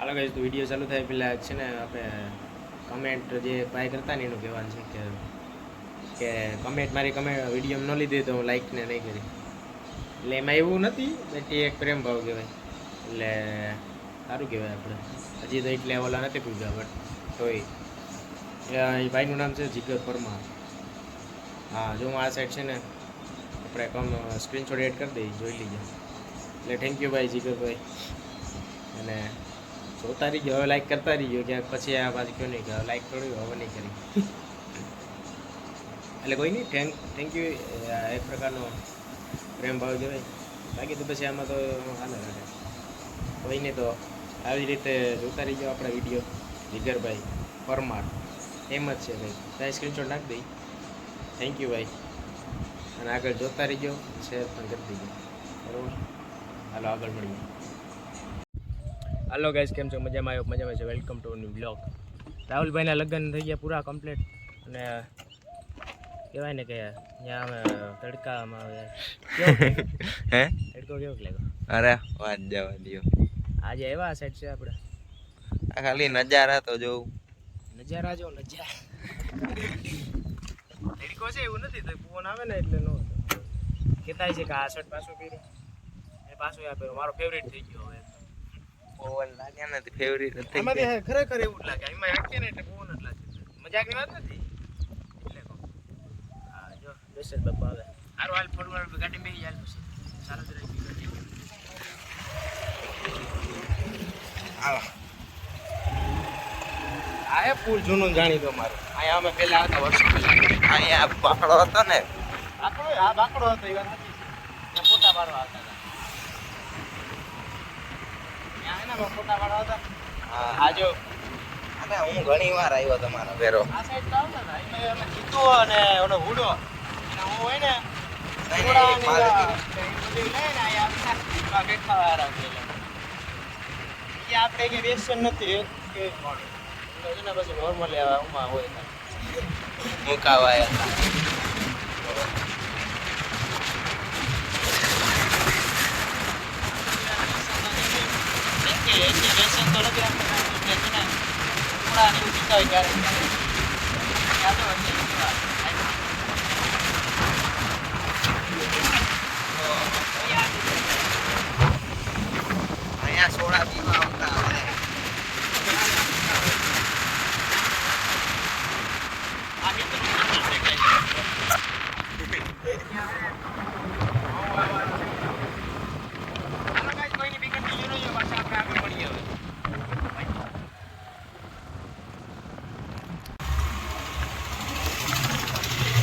હાલો guys, તો video ચાલુ થાય પહેલાં છે ને આપણે કમેન્ટ જે ભાઈ કરતા ને એનું કહેવાનું છે કે કે કમેન્ટ મારી કમેન્ટ વીડિયો ન લીધી તો હું લાઈક ને નહીં કરી. એટલે એમાં એવું નથી બટ એ એક પ્રેમ ભાવ કહેવાય. એટલે સારું કહેવાય આપણે. હજી તો એટલે ઓલા નથી પૂછ્યા બટ તોય. એ ભાઈનું નામ છે જીગર પરમાર. હા જો હું આ સાઈડ છે ને આપણે કમ સ્ક્રીનશોટ એડ કરી દઈએ જોઈ લીજો. એટલે થેન્ક યુ ભાઈ જીગરભાઈ. અને જોતા રહીજો હવે લાઈક કરતા રહીજો, ક્યાંક પછી આ પાછું કયો નહીં કે લાઈક થોડી હવે નહીં કરી. એટલે કોઈ નહીં થેન્ક થેન્ક યુ એક પ્રકારનો પ્રેમ ભાવ કહેવાય બાકી તો પછી આમાં તો હાલે રાખે કોઈ નહીં તો આવી રીતે જોતા રહીજો આપણા વીડિયો જીગરભાઈ પરમાર. એમ જ છે ભાઈ. ત્યાં સ્ક્રીનશોટ નાખી દઈ. થેન્ક યુ ભાઈ. અને આગળ જોતા રહીજો શેર પણ કરી દીજો બરાબર? હાલો, આગળ મળીએ. હાલો ગાઈસ કેમ છો? મજામાં આવ્યો મજામાં છે. વેલકમ ટુ ન્યુ બ્લોગ રાહુલભાઈના લગ્ન થઈ ગયા પૂરા કમ્પ્લીટ અને કહેવાય ને કે ત્યાં અમે તડકામાં કેવો હે? તડકો કેવો લાગ્યો? અરે વાત જવા દો આજે એવા સેટ છે આપણે આ ખાલી નજારા તો જોઉં. નજારા જો નજારા તડકો છે એવું નથી. તો ફોન આવે ને એટલે નો કહેતાય છે કે આ શર્ટ પાછું પહેર્યું એ પાછું આ પહેર્યું મારો ફેવરેટ થઈ ગયો પવન લાગે નથી ફેવરિટ નથી આમાંથી ખરેખર એવું જ લાગે. એમાં હાંકીએ ને એટલે પવન જ લાગે મજાકની વાત નથી? એટલે કહું. હા જો દશરથ બાપા આવે. હારું હાલ ફોર વ્હીલર ગાડી મેં હાલ પછી. સારું જ રહી હાલો આ હે પૂર જૂનું જાણી દો મારું. અહીંયા અમે પહેલા હતા વર્ષો અહીંયા બાકડો હતો ને. બાકડો આ બાકડો હતો એ વાત નથી ફોટા પાડવા હતા. હા. અને હું ઘણી વાર આવ્યો તમારો ભેરો આ સાઈડ તો આવતા હતા એમાં અમે જીતો અને ઓલો હુડો. અને હું હોય ને આપણે કે વ્યસન નથી એક કે. એટલે નોર્મલી ઉમાં હોય મુકાવાયા હતા એમ કે એકે વ્યસન તો નથી આપણે કાંઈ કે છે ને થોડા ને એવું પીતા હોય ક્યારેક ક્યારેક. યાદ હોય છે થોડા. અહીંયા સોડા પીવા આવતા આપણે. આ મિત્રનું નામ છે કાંઈ. હાલો guys, કોઈની બી continue રહેજો, પાછા આપણે આગળ મળીએ હવે.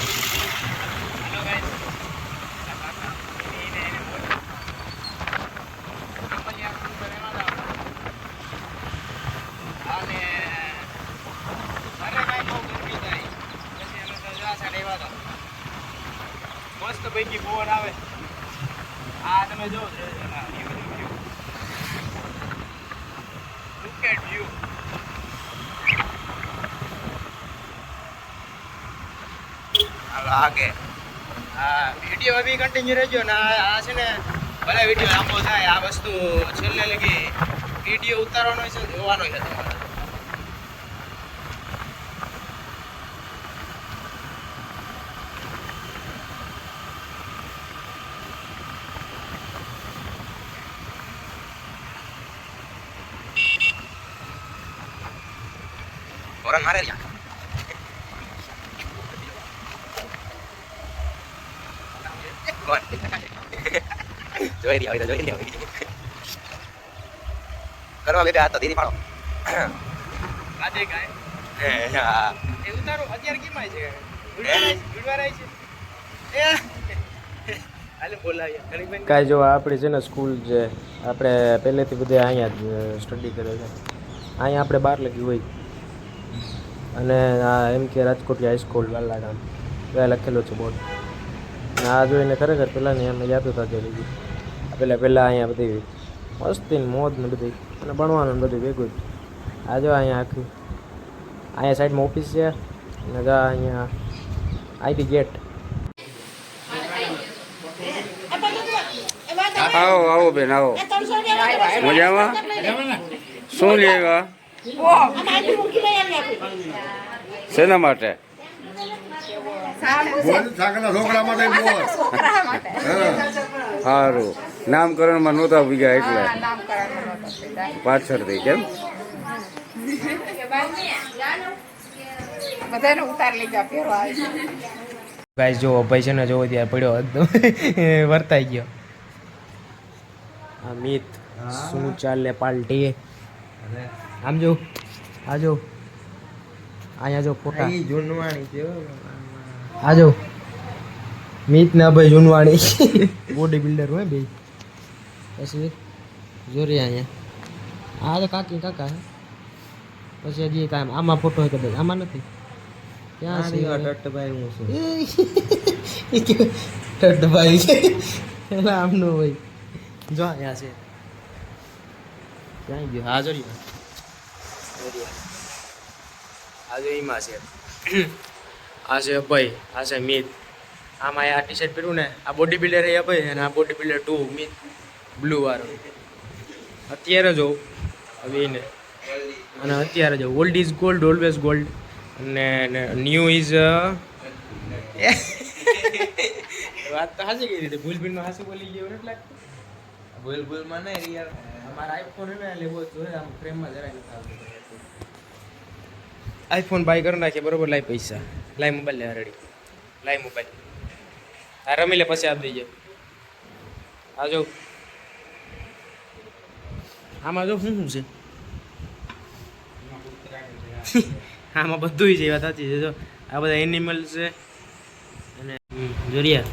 હાલો guys. આ કાકા, એને એને બોલો. આંબલિયા ઉપર એમાં જ આવવાનું. અને અરે ભાઈ બહુ ગરમી થાય પછી અમે તો જવા સાઈડ આવ્યા હતા મસ્ત પૈકી પવન આવે આ તમે જો લુક એટ વ્યૂ હાલો આગે હા વીડિયો બી કન્ટિન્યુ રહેજો ને આ આ છે ને ભલે વીડિયો લાંબો થાય આ વસ્તુ છેલ્લે લગી વીડિયો ઉતારવાનો છે, જોવાનો છે તમારે. મારે રહ્યા જોઈ રહ્યા હોય જોઈ રહ્યા હોય કરવા આ તો દીદી પાડો આજે કાંઈ હા એ ઉતારો અત્યારે કેમાં છે છે એ જો આપણી છે ને સ્કૂલ છે આપણે પહેલેથી બધે અહીંયા જ સ્ટડી કરે છે. અહીંયા આપણે બહાર લખી હોય. અને આ એમ કે રાજકોટ હાઈસ્કૂલ વાલા ગામ લખેલો છે બોર્ડ. આ જોઈને ખરેખર પહેલાંની એમ યાદ હતા જે લીધી પહેલાં પહેલાં અહીંયા બધી મસ્તી ને મોજ ને બધી અને ભણવાનું બધું ભેગું આ જો અહીંયા આખી અહીંયા સાઈડમાં ઓફિસ છે અને જો અહીંયા આઈટી ગેટ. આવો આવો બેન આવો. મજામાં? શું લેવા? શેના માટે? સારું. નામકરણમાં નહોતા ભીગા એટલે. પાછળથી કેમ બધાને ઉતાર લીધા પહેરવા આવી ગાઈસ જો ભાઈ છે ને જોવો ત્યાં પડ્યો એકદમ વર્તાઈ ગયો. અમિત શું ચાલે પાલટી આમ જો. આ જો. અહીંયા જો ફોટા. આ જો. મિત ને ભાઈ જુનવાણી. બોડી બિલ્ડર હોય બે પછી જોરી અહીંયા. આ તો કાકી કાકા પછી હજી કાંઈ આમાં ફોટો હોય કદાચ આમાં નથી. ક્યાં છે ટટભાઈ છે. એટલે આમનું હોય. જો અહીંયા છે. ક્યાં ગયો? હા જોડી આજે એમાં છે. આ છે અભય આ છે મિત. આમાં આ ટી શર્ટ પહેર્યું ને આ બોડી બિલ્ડર એ અભય અને આ body builder to Mit. Blue વાળો. અત્યારે જો હવે એને. અને અત્યારે જો old is gold always gold અને ન્યૂ ઇઝ વાત તો હાજી કઈ રીતે ભૂલ ભીલમાં હાસી બોલી ગયો નથી લાગતું. ભૂલ ભૂલમાં નહીં યાર અમારા આઈફોન ને લેવો જોઈએ આમ ફ્રેમમાં જરાય નથી આવતું. આઈફોન બાય કરી નાખીએ બરોબર લાય પૈસા. લાય મોબાઈલ લેવા રેડી લાય મોબાઈલ આ રમી લે પછી આપી દેજે. આ જો. આમાં જો શું શું છે? આમાં બધું એ વાત સાચી છે. જો આ બધા એનિમલ છે. અને જોરિયા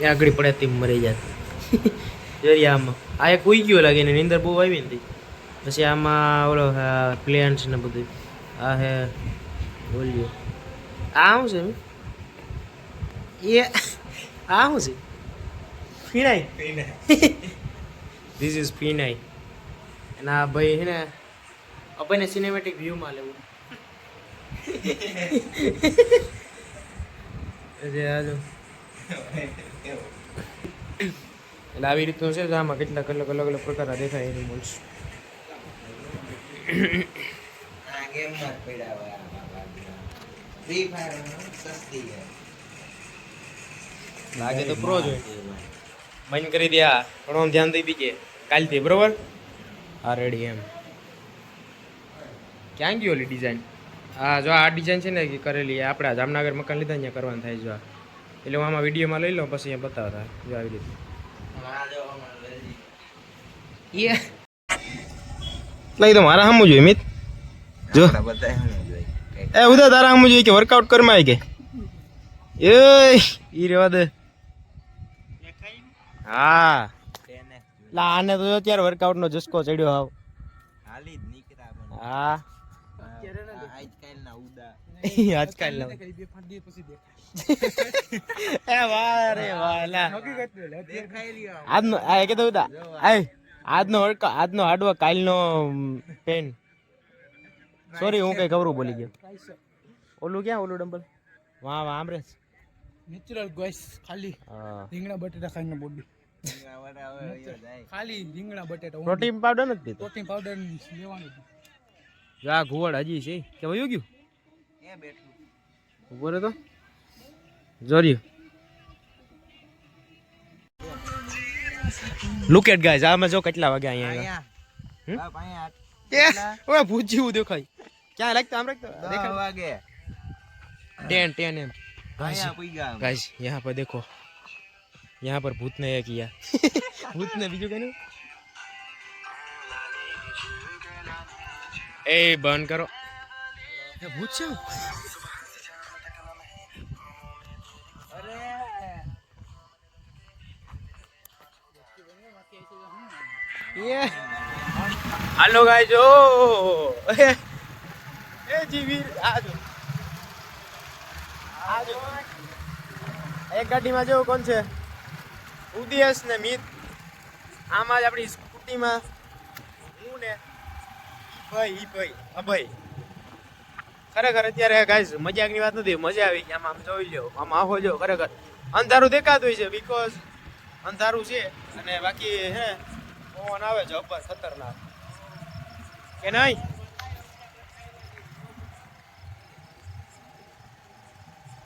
એ આગળ પડે તેમ મરી જાત જોરિયા આમાં. આ એક ઉઈ ગયો લાગે ને નીંદર બહુ આવી નથી પછી આમાં ઓલો પ્લેન્ટ્સ ને બધું આ હે બોલ્યો આ શું છે? એ આ શું છે? ફીણાઈ. ધીસ ઇઝ ફીણાઈ અને આ ભાઈ છે ને આપણને સિનેમેટિક વ્યૂમાં લેવું. એટલે આવી રીતનું છે આમાં કેટલાક અલગ અલગ અલગ પ્રકારના દેખાય એનિમલ્સ લાગે તો પ્રો જ હોય. બંધ કરી દે આમ ધ્યાન દઈ દીજે. કાલથી બરોબર? હા રેડી એમ. ક્યાં ગયો ઓલી ડિઝાઇન હા જો આ ડિઝાઇન છે ને કરેલી આપણે આપણા જામનગર મકાન લીધા અહીંયા કરવાનું થાય જો આ. એટલે હું આમાં વિડીયોમાં લઈ લઉં પછી અહીંયા બતાવતા જો આવી રીતે. લઈ તો મારા સામું જોઈએ મિત. જો. એ ઉદા તારા સામું જોઈએ કે વર્કઆઉટ કરમાં આવી ગઈ એ ઈ રેવા દે. હા. લા આને તો અત્યારે વર્કઆઉટ નો જસ્કો ચડ્યો હાવ. હા. આજકાલ ના એ વાહ રે વાહ લા. આજનો આ કે તો ઉદા. આય આજનો વર્ક આજનો હાર્ડવર્ક કાલનો પેન સોરી હું કઈ ખબરું બોલી ગયો. ઓલું ક્યાં ઓલું ડંબલ વાહ વાહ આમરે નેચરલ ગોઈસ ખાલી. રીંગણા બટેટા ખાઈને બોડી. ખાલી રીંગણા પ્રોટીન પાવડર નથી પીતો પ્રોટીન પાવડર લેવાનું જો ઘુવડ હજી છે. કે વયું ગયું? એ બેઠું. ઊભો રહે તો જોર્યું લુક એટ ગાઈઝ આમાં જો કેટલા વાગે અહીંયા આવ્યા હમ? ઓય ભૂજ્યું દેખાય. ક્યાં રાખતો આમ રાખતો? દેખાય વાગે. ટેન 10 એમ. ગાઈઝ ગાઈઝ યહાં પર દેખો. यहाँ पर भूत ने यह किया। भूत ने भी जो कहने ए बर्न करो। भूत से हेलो गाइस ओ। ए जी वीर आ जाओ। आ जाओ। एक गाड़ी में जाओ कौन से? ઉદયસ ને મિત. આમાં જ આપણી સ્કૂટીમાં હું ને ભાઈ, ઈ ભાઈ અભય ખરેખર અત્યારે ગાઈઝ મજાકની વાત નથી, મજા આવી આમાં આમ જોઈ લો આમ આહો જો ખરેખર. અંધારું દેખાતું હોય છે બીકોઝ અંધારું છે અને બાકી હે, પવન આવે છે અપર ખતરનાક. કે નહીં?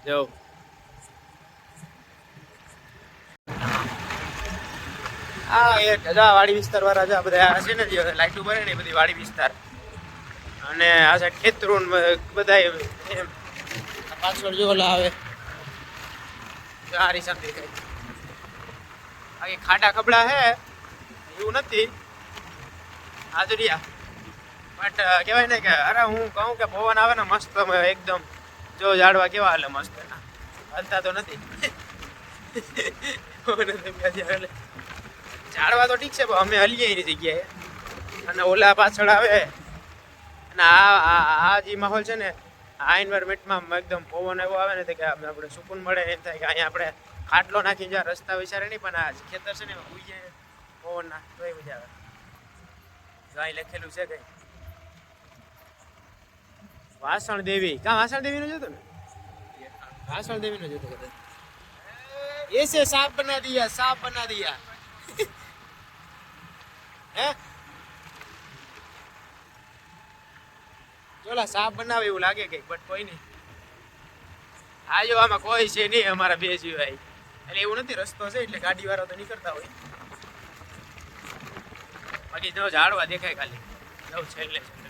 જો. આ એક જા, વાડી વિસ્તાર વાળા જા, બધા આ છે ને જે લાઈટો ને બધી વાડી વિસ્તાર. અને આ સાઈડ ખેતરો બધા આ પાછળ આવે. સારી શાંતિ કઈ બાકી ખાડા ખબડા હે? એવું નથી. હાજરિયા બટ કહેવાય ને કે અરે હું કહું કે પવન આવે ને મસ્ત એકદમ. જો ઝાડવા કેવા હાલે મસ્ત હલતા તો નથી પવન જ નથી આજે હાલે. ઝાડવા તો ઠીક છે, પણ અમે હલીએ એની જગ્યાએ. અને ઓલા પાછળ આવે. અને આ આ જે માહોલ છે ને, આ એન્વાયરમેન્ટમાં એકદમ પવન એવો આવે ને કે આપણે સુકૂન મળે એમ થાય કે અહીંયા આપણે ખાટલો નાખીને જ્યાં રસ્તા વિચારે નહીં, પણ આ ખેતર છે ને, એમાં ઉઈ જાય. પવન ના તો એ મજા આવે. જો અહીં લખેલું છે કઈ. વાસણ દેવી. કા વાસણ દેવીનું જતું ને? વાસણ દેવીનું જતું કદાચ. છે સાપ બના દિયા સાપ બના દિયા ચોલા સાપ બનાવે એવું લાગે કઈ બટ કોઈ નહીં. આ જો આમાં કોઈ છે નહીં અમારા બે સિવાય એટલે એવું નથી, રસ્તો છે એટલે ગાડી વાળા તો નીકળતા હોય. બાકી જો ઝાડવા દેખાય ખાલી. નવ છેલ્લે છેલ્લે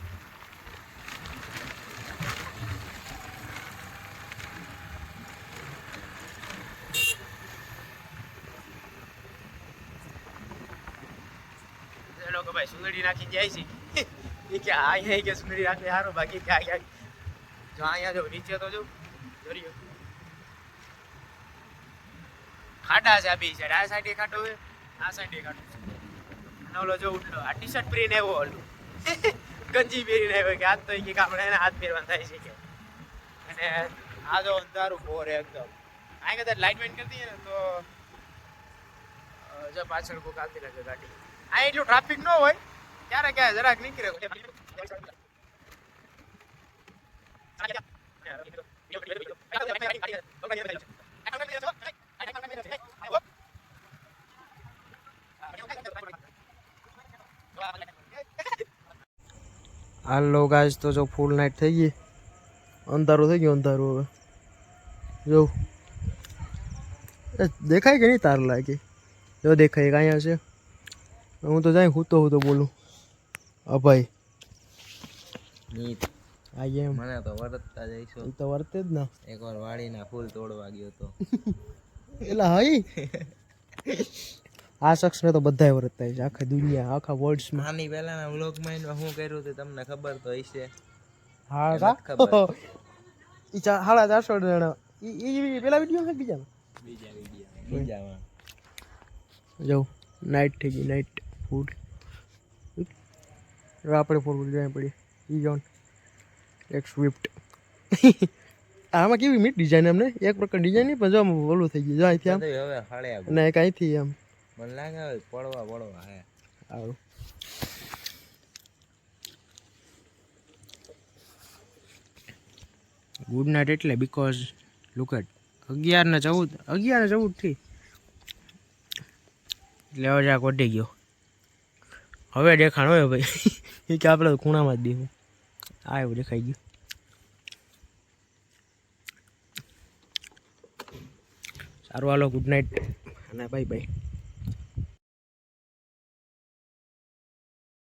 એ લોકો ભાઈ સુંદરી નાખી જાય છે. એ કે આ અહીંયા કે સુંદરી રાખે સારું બાકી કે ક્યાં જો અહીંયા જો નીચે તો જો દરિયો ખાડા છે આ બી સાઈડ આ સાઈડ ખાટો છે, આ સાઈડ ખાટો છે. ઓલો જો ઉડલો, આ ટી શર્ટ પહેરીને આવ્યો ઓલું. ગંજી પહેરીને આવ્યો કે હાથ તો કે આપણે હાથ પહેરવા થાય છે કે. અને આ જો અંધારું ભોર એકદમ. આ કદાચ લાઇટ વેન કરતી ને તો જો પાછળ કોક આવતી લાગે ગાડી. આ એટલું ટ્રાફિક ન હોય, ક્યારે ક્યારે જરાક નીકળે. હાલો ગાઈસ તો જો ફૂલ નાઇટ થઈ ગઈ. અંધારું થઈ ગયું, અંધારું હવે. જો. એ દેખાય કે નહીં તાર લાગે? જો દેખાય કે અહીંયા છે. હું તો જાય હું તો હું તો બોલું અભાઈ નીત આ એમ મને તો વરતતા જઈશું તો વર્તે જ ને. એકવાર વાડીના ફૂલ તોડવા ગયો તો. એલા હઈ? આ શખ્સને તો બધાય વર્તતા છે આખા દુનિયા આખા વર્લ્ડ્સમાં આની પહેલાના વ્લોગમાં હું કર્યું હતું તમને ખબર તો હશે? હા કા? ખબર. ઈ ચા હાડા ચારસો જણા ઈ ઈ પેલા વીડિયો છે બીજા બીજા વીડિયો બીજામાં. જો નાઇટ થઈ ગઈ નાઇટ ફૂડ હવે આપણે ફોર વ્હીલ જવાની પડી. ઈ જોન એક સ્વિફ્ટ આમાં કેવી મીટ ડિઝાઇન અમને એક પ્રકાર ડિઝાઇન નહીં પણ જો આમ ઓલું થઈ ગયું. જો અહીંથી આમ. અને એક અહીંથી આમ. મને લાગે પડવા પડવા હે. આવું ગુડ નાઇટ એટલે બીકોઝ લુક એટ અગિયાર ને ચૌદ અગિયાર ને ચૌદથી. એટલે હવે જરાક વધી ગયો. હવે દેખાણ હોય ભાઈ. એ કે આપણે ખૂણામાં જ દેવું આ એવું દેખાઈ ગયું. સારું, હાલો ગુડ નાઇટ અને બાય બાય